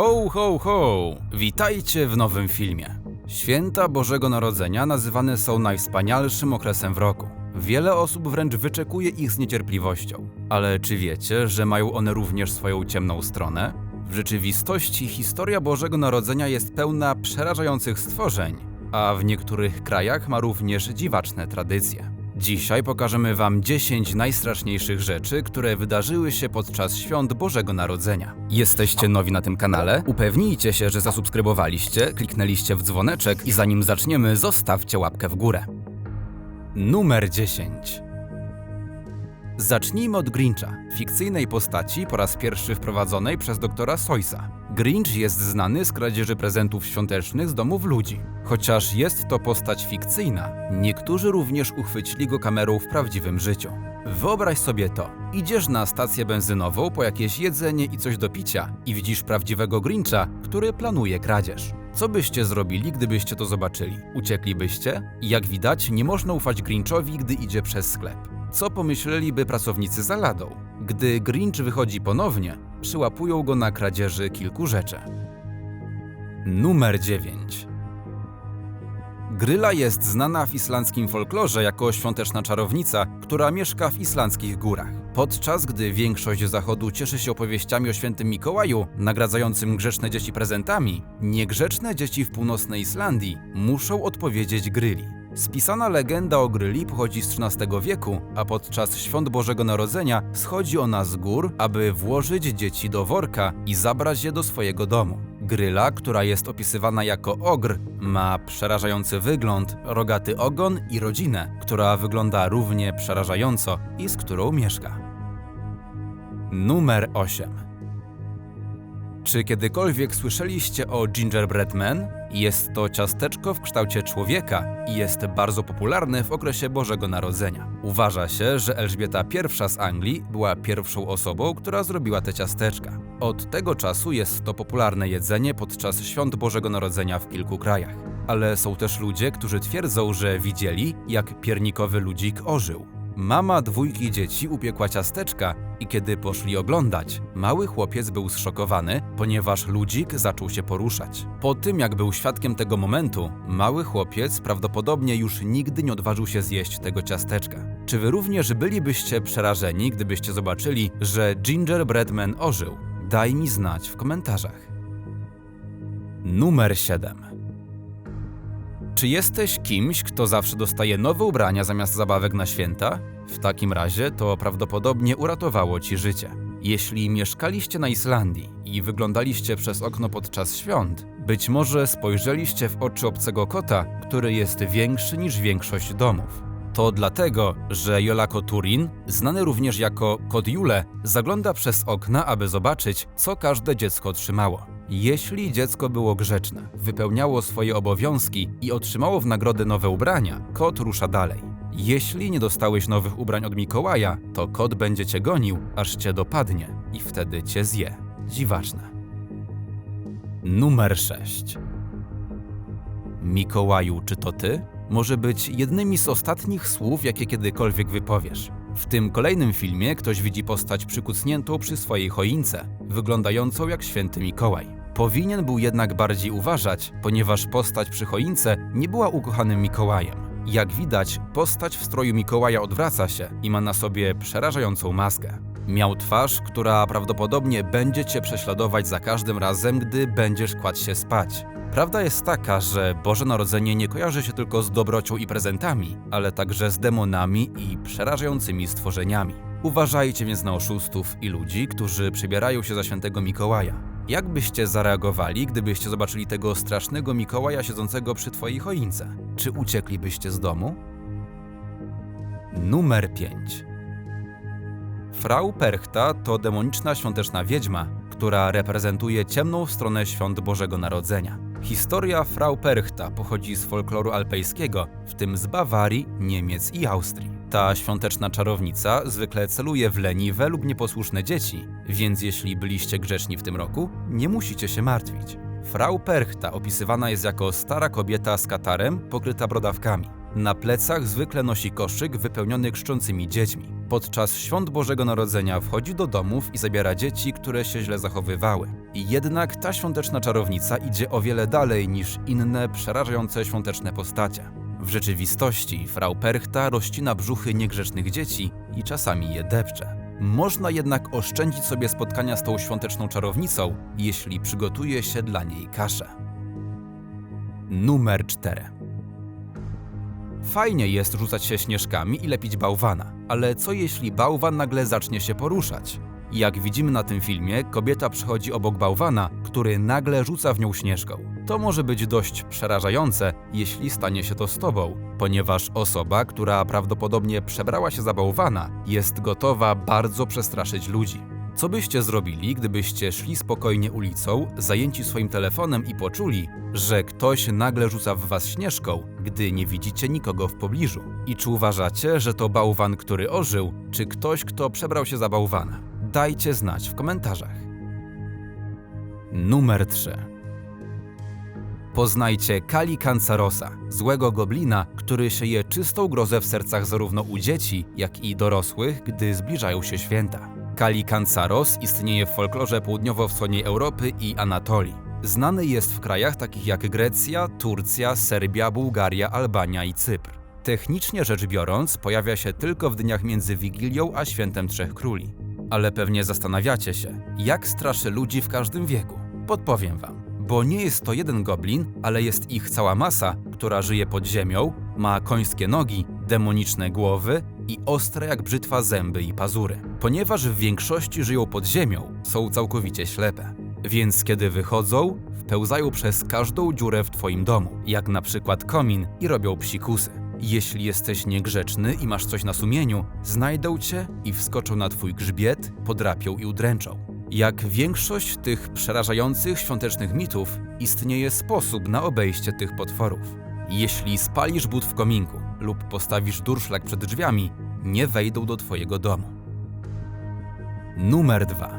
Ho, ho, ho! Witajcie w nowym filmie. Święta Bożego Narodzenia nazywane są najwspanialszym okresem w roku. Wiele osób wręcz wyczekuje ich z niecierpliwością. Ale czy wiecie, że mają one również swoją ciemną stronę? W rzeczywistości historia Bożego Narodzenia jest pełna przerażających stworzeń, a w niektórych krajach ma również dziwaczne tradycje. Dzisiaj pokażemy Wam 10 najstraszniejszych rzeczy, które wydarzyły się podczas świąt Bożego Narodzenia. Jesteście nowi na tym kanale? Upewnijcie się, że zasubskrybowaliście, kliknęliście w dzwoneczek i zanim zaczniemy, zostawcie łapkę w górę. Numer 10. Zacznijmy od Grincha, fikcyjnej postaci po raz pierwszy wprowadzonej przez doktora Soysa. Grinch jest znany z kradzieży prezentów świątecznych z domów ludzi. Chociaż jest to postać fikcyjna, niektórzy również uchwycili go kamerą w prawdziwym życiu. Wyobraź sobie to. Idziesz na stację benzynową po jakieś jedzenie i coś do picia i widzisz prawdziwego Grincha, który planuje kradzież. Co byście zrobili, gdybyście to zobaczyli? Ucieklibyście? Jak widać, nie można ufać Grinchowi, gdy idzie przez sklep. Co pomyśleliby pracownicy za ladą? Gdy Grinch wychodzi ponownie, przyłapują go na kradzieży kilku rzeczy. Numer 9. Gryla jest znana w islandzkim folklorze jako świąteczna czarownica, która mieszka w islandzkich górach. Podczas gdy większość zachodu cieszy się opowieściami o świętym Mikołaju, nagradzającym grzeczne dzieci prezentami, niegrzeczne dzieci w północnej Islandii muszą odpowiedzieć Gryli. Spisana legenda o Gryli pochodzi z XIII wieku, a podczas świąt Bożego Narodzenia schodzi ona z gór, aby włożyć dzieci do worka i zabrać je do swojego domu. Gryla, która jest opisywana jako ogr, ma przerażający wygląd, rogaty ogon i rodzinę, która wygląda równie przerażająco i z którą mieszka. Numer 8. Czy kiedykolwiek słyszeliście o Gingerbread Man? Jest to ciasteczko w kształcie człowieka i jest bardzo popularne w okresie Bożego Narodzenia. Uważa się, że Elżbieta I z Anglii była pierwszą osobą, która zrobiła te ciasteczka. Od tego czasu jest to popularne jedzenie podczas świąt Bożego Narodzenia w kilku krajach. Ale są też ludzie, którzy twierdzą, że widzieli, jak piernikowy ludzik ożył. Mama dwójki dzieci upiekła ciasteczka i kiedy poszli oglądać, mały chłopiec był zszokowany, ponieważ ludzik zaczął się poruszać. Po tym, jak był świadkiem tego momentu, mały chłopiec prawdopodobnie już nigdy nie odważył się zjeść tego ciasteczka. Czy wy również bylibyście przerażeni, gdybyście zobaczyli, że Gingerbread Man ożył? Daj mi znać w komentarzach. Numer 7. Czy jesteś kimś, kto zawsze dostaje nowe ubrania zamiast zabawek na święta? W takim razie to prawdopodobnie uratowało ci życie. Jeśli mieszkaliście na Islandii i wyglądaliście przez okno podczas świąt, być może spojrzeliście w oczy obcego kota, który jest większy niż większość domów. To dlatego, że Jolako Turin, znany również jako kot Jule, zagląda przez okna, aby zobaczyć, co każde dziecko otrzymało. Jeśli dziecko było grzeczne, wypełniało swoje obowiązki i otrzymało w nagrodę nowe ubrania, kot rusza dalej. Jeśli nie dostałeś nowych ubrań od Mikołaja, to kot będzie cię gonił, aż cię dopadnie i wtedy cię zje. Dziwaczne. Numer 6. Mikołaju, czy to ty? Może być jednymi z ostatnich słów, jakie kiedykolwiek wypowiesz. W tym kolejnym filmie ktoś widzi postać przykucniętą przy swojej choince, wyglądającą jak święty Mikołaj. Powinien był jednak bardziej uważać, ponieważ postać przy choince nie była ukochanym Mikołajem. Jak widać, postać w stroju Mikołaja odwraca się i ma na sobie przerażającą maskę. Miał twarz, która prawdopodobnie będzie cię prześladować za każdym razem, gdy będziesz kładł się spać. Prawda jest taka, że Boże Narodzenie nie kojarzy się tylko z dobrocią i prezentami, ale także z demonami i przerażającymi stworzeniami. Uważajcie więc na oszustów i ludzi, którzy przybierają się za świętego Mikołaja. Jak byście zareagowali, gdybyście zobaczyli tego strasznego Mikołaja siedzącego przy twojej choince? Czy ucieklibyście z domu? Numer 5. Frau Perchta to demoniczna świąteczna wiedźma, która reprezentuje ciemną stronę świąt Bożego Narodzenia. Historia Frau Perchta pochodzi z folkloru alpejskiego, w tym z Bawarii, Niemiec i Austrii. Ta świąteczna czarownica zwykle celuje w leniwe lub nieposłuszne dzieci, więc jeśli byliście grzeczni w tym roku, nie musicie się martwić. Frau Perchta opisywana jest jako stara kobieta z katarem pokryta brodawkami. Na plecach zwykle nosi koszyk wypełniony krzyczącymi dziećmi. Podczas świąt Bożego Narodzenia wchodzi do domów i zabiera dzieci, które się źle zachowywały. I jednak ta świąteczna czarownica idzie o wiele dalej niż inne przerażające świąteczne postacie. W rzeczywistości Frau Perchta rozcina brzuchy niegrzecznych dzieci i czasami je depcze. Można jednak oszczędzić sobie spotkania z tą świąteczną czarownicą, jeśli przygotuje się dla niej kaszę. Numer 4. Fajnie jest rzucać się śnieżkami i lepić bałwana, ale co jeśli bałwan nagle zacznie się poruszać? Jak widzimy na tym filmie, kobieta przechodzi obok bałwana, który nagle rzuca w nią śnieżką. To może być dość przerażające, jeśli stanie się to z tobą, ponieważ osoba, która prawdopodobnie przebrała się za bałwana, jest gotowa bardzo przestraszyć ludzi. Co byście zrobili, gdybyście szli spokojnie ulicą, zajęci swoim telefonem i poczuli, że ktoś nagle rzuca w was śnieżką, gdy nie widzicie nikogo w pobliżu? I czy uważacie, że to bałwan, który ożył, czy ktoś, kto przebrał się za bałwana? Dajcie znać w komentarzach. Numer 3. Poznajcie Kali Kancarosa, złego goblina, który sieje czystą grozę w sercach zarówno u dzieci, jak i dorosłych, gdy zbliżają się święta. Kali Kancaros istnieje w folklorze południowo-wschodniej Europy i Anatolii. Znany jest w krajach takich jak Grecja, Turcja, Serbia, Bułgaria, Albania i Cypr. Technicznie rzecz biorąc, pojawia się tylko w dniach między Wigilią a Świętem Trzech Króli. Ale pewnie zastanawiacie się, jak straszy ludzi w każdym wieku. Podpowiem wam. Bo nie jest to jeden goblin, ale jest ich cała masa, która żyje pod ziemią, ma końskie nogi, demoniczne głowy i ostre jak brzytwa zęby i pazury. Ponieważ w większości żyją pod ziemią, są całkowicie ślepe. Więc kiedy wychodzą, wpełzają przez każdą dziurę w twoim domu, jak na przykład komin i robią psikusy. Jeśli jesteś niegrzeczny i masz coś na sumieniu, znajdą cię i wskoczą na twój grzbiet, podrapią i udręczą. Jak większość tych przerażających świątecznych mitów, istnieje sposób na obejście tych potworów. Jeśli spalisz but w kominku lub postawisz durszlak przed drzwiami, nie wejdą do twojego domu. Numer 2.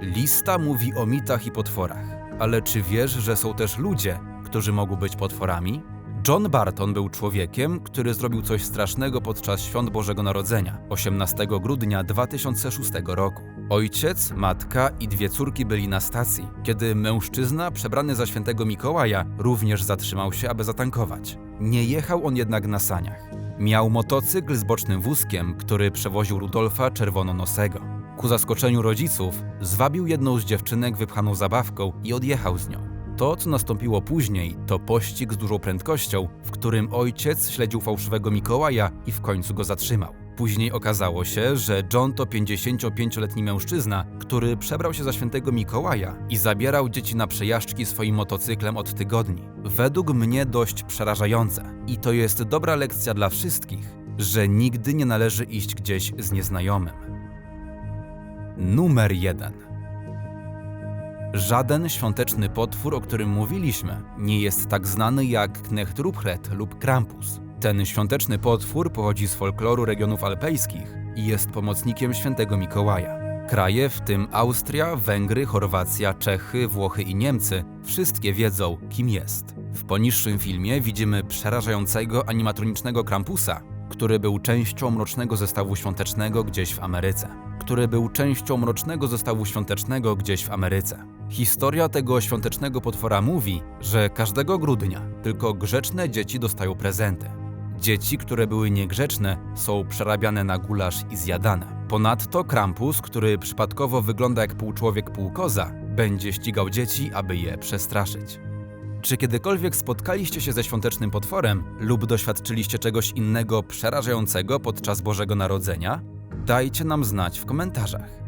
Lista mówi o mitach i potworach, ale czy wiesz, że są też ludzie, którzy mogą być potworami? John Barton był człowiekiem, który zrobił coś strasznego podczas świąt Bożego Narodzenia 18 grudnia 2006 roku. Ojciec, matka i dwie córki byli na stacji, kiedy mężczyzna przebrany za świętego Mikołaja również zatrzymał się, aby zatankować. Nie jechał on jednak na saniach. Miał motocykl z bocznym wózkiem, który przewoził Rudolfa Czerwononosego. Ku zaskoczeniu rodziców, zwabił jedną z dziewczynek wypchaną zabawką i odjechał z nią. To, co nastąpiło później, to pościg z dużą prędkością, w którym ojciec śledził fałszywego Mikołaja i w końcu go zatrzymał. Później okazało się, że John to 55-letni mężczyzna, który przebrał się za świętego Mikołaja i zabierał dzieci na przejażdżki swoim motocyklem od tygodni. Według mnie dość przerażające. I to jest dobra lekcja dla wszystkich, że nigdy nie należy iść gdzieś z nieznajomym. Numer 1. Żaden świąteczny potwór, o którym mówiliśmy, nie jest tak znany jak Knecht Ruprecht lub Krampus. Ten świąteczny potwór pochodzi z folkloru regionów alpejskich i jest pomocnikiem świętego Mikołaja. Kraje, w tym Austria, Węgry, Chorwacja, Czechy, Włochy i Niemcy, wszystkie wiedzą, kim jest. W poniższym filmie widzimy przerażającego animatronicznego Krampusa, który był częścią mrocznego zestawu świątecznego gdzieś w Ameryce. Który był częścią mrocznego zestawu świątecznego gdzieś w Ameryce. Historia tego świątecznego potwora mówi, że każdego grudnia tylko grzeczne dzieci dostają prezenty. Dzieci, które były niegrzeczne, są przerabiane na gulasz i zjadane. Ponadto Krampus, który przypadkowo wygląda jak półczłowiek, półkoza, będzie ścigał dzieci, aby je przestraszyć. Czy kiedykolwiek spotkaliście się ze świątecznym potworem lub doświadczyliście czegoś innego przerażającego podczas Bożego Narodzenia? Dajcie nam znać w komentarzach.